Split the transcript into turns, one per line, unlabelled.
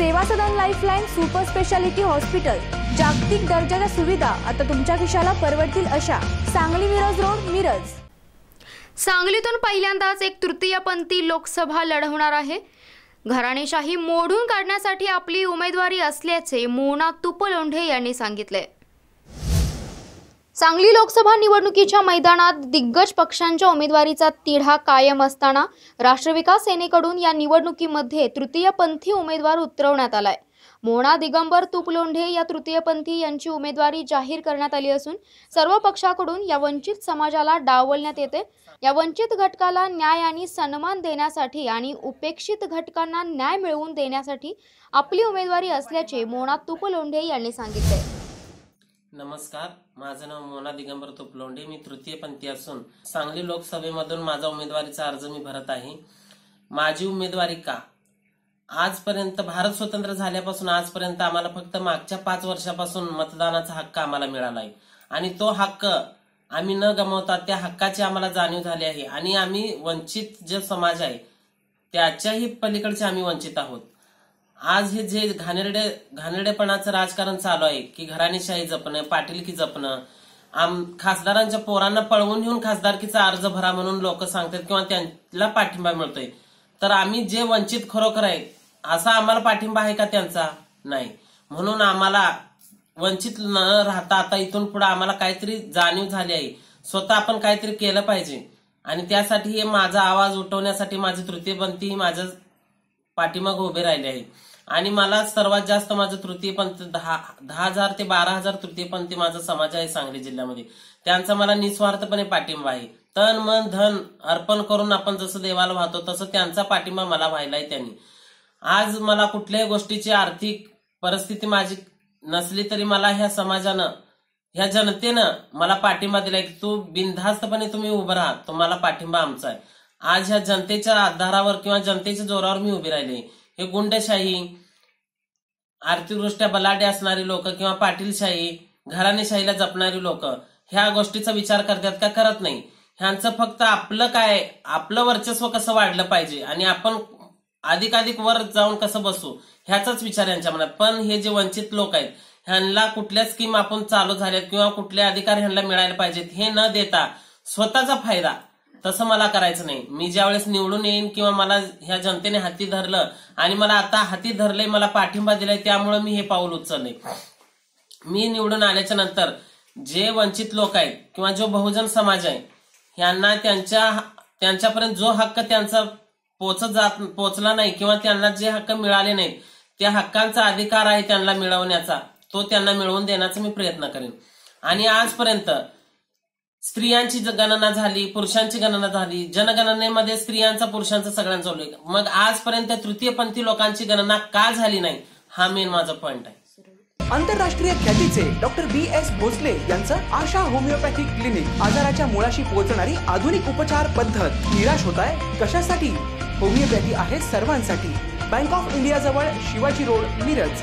Seva Sadan lifeline super speciality hospital जागतिक दर्जाच्या सुविधा आता तुमच्या खिशाला परवडतील अशा. सांगली मिरज रोड मिरज.
सांगलीतून पहिल्यांदाच एक तृतीयपंथी लोकसभा लढवणार आहे. घराणेशाही मोडून काढण्यासाठी आपली उमेदवारी असल्याचे मोना तुपलोंढे यांनी सांगितले सांगली लोकसभा निवडणुकीच्या मैदानात दिग्गज पक्षांच्या उमेदवारीचा तिढा कायम असताना राष्ट्रविकास सेनेकडून या निवडणुकीमध्ये तृतीयपंथी उमेदवार उतरवण्यात आलाय. मोना दिगंबर तुपलोंढे या तृतीयपंथी यांची उमेदवारी जाहीर करण्यात आली असून सर्व पक्षाकडून या वंचित समाजाला डावलण्यात येते. या वंचित घटकाला न्याय आणि सन्मान देण्यासाठी आणि उपेक्षित घटकांना न्याय मिळवून देण्यासाठी आपली उमेदवारी असल्याचे मोना तुपलोंढे यांनी सांगितले.
नमस्कार माझं नाव मोना दिगंबर तुपलोंडे मी तृतीयपंथी असून सांगली लोकसभेमधून माझा उमेदवारीचा अर्ज मी भरत आहे. माझी उमेदवारी का? आजपर्यंत भारत स्वतंत्र झाल्यापासून आजपर्यंत आम्हाला फक्त मागच्या पाच वर्षापासून मतदानाचा हक्क आम्हाला मिळाला आहे आणि तो हक्क आम्ही न गमावता त्या हक्काची आम्हाला जाणीव झाली आहे. आणि आम्ही वंचित जे समाज आहे त्याच्याही पलीकडचे आम्ही वंचित आहोत. आज हे जे घाणेरडे घाणेरडेपणाचं राजकारण चालू आहे की घराणेशाही जपणं पाटीलकी जपणं आम खासदारांच्या पोरांना पळवून घेऊन खासदारकीचा अर्ज भरा म्हणून लोक सांगतात किंवा त्यांना पाठिंबा मिळतोय. तर आम्ही जे वंचित खरोखर आहे असा आम्हाला पाठिंबा आहे का त्यांचा? नाही. म्हणून आम्हाला वंचित न राहता आता इथून पुढे आम्हाला काहीतरी जाणीव झाली आहे. स्वतः आपण काहीतरी केलं पाहिजे. आणि त्यासाठी हे माझा आवाज उठवण्यासाठी माझी तृतीयपंथी माझ्या पाठीमाग उभे राहिले आहे. आणि मला सर्वात जास्त माझं तृतीयपंथी दहा दहा हजार ते बारा हजार तृतीयपंथी माझा समाज आहे सांगली जिल्ह्यामध्ये. त्यांचा मला निस्वार्थपणे पाठिंबा आहे. तन मन धन अर्पण करून आपण जसं देवाला वाहतो तसं त्यांचा पाठिंबा मला व्हायलाय त्यांनी. आज मला कुठल्याही गोष्टीची आर्थिक परिस्थिती माझी नसली तरी मला ह्या समाजानं ह्या जनतेनं मला पाठिंबा दिलाय की तू बिनधास्तपणे तुम्ही उभं राहा. तुम्हाला पाठिंबा आमचा आहे. आज ह्या जनतेच्या आधारावर किंवा जनतेच्या जोरावर मी उभी राहिले हे गुंडशाही आर्थिकदृष्ट्या बलाढ्य असणारी लोक किंवा पाटीलशाही घराणेशाहीला जपणारी लोक ह्या गोष्टीचा विचार करतात का? करत नाही. ह्यांचं फक्त आपलं काय आपलं वर्चस्व कसं वाढलं पाहिजे आणि आपण अधिकाधिक वर जाऊन कसं बसू ह्याचाच विचार यांच्या मनात. पण हे जे वंचित लोक आहेत ह्यांना कुठल्या स्कीम आपण चालू झाल्यात किंवा कुठले अधिकार ह्यांना मिळायला पाहिजेत हे न देता स्वतःचा फायदा तसं मला करायचं नाही. मी ज्यावेळेस निवडून येईन किंवा मला ह्या जनतेने हाती धरलं आणि मला आता हाती धरलंय मला पाठिंबा दिलाय त्यामुळे मी हे पाऊल उचलले. मी निवडून आल्याच्यानंतर जे वंचित लोक आहेत किंवा जो बहुजन समाज आहे यांना त्यांच्या त्यांच्यापर्यंत जो हक्क त्यांचा पोचत जात पोचला नाही किंवा त्यांना जे हक्क मिळाले नाहीत त्या हक्कांचा अधिकार आहे त्यांना मिळवण्याचा. तो त्यांना मिळवून देण्याचा मी प्रयत्न करेन. आणि आजपर्यंत स्त्रियांची गणना झाली पुरुषांची गणना झाली. जनगणनेमध्ये स्त्रियांचा पुरुषांचा सगळ्यांचा उल्लेख. मग आजपर्यंत तृतीयपंथी लोकांची गणना का झाली नाही? हा मेन माझा पॉइंट आहे.
आंतरराष्ट्रीय ख्यातीचे डॉक्टर बी एस भोसले यांचं आशा होमिओपॅथिक क्लिनिक आजाराच्या मुळाशी पोहोचणारी आधुनिक उपचार पद्धत. निराश होत आहे कशासाठी? होमिओपॅथी आहे सर्वांसाठी. बँक ऑफ इंडिया जवळ शिवाजी रोड मिरज.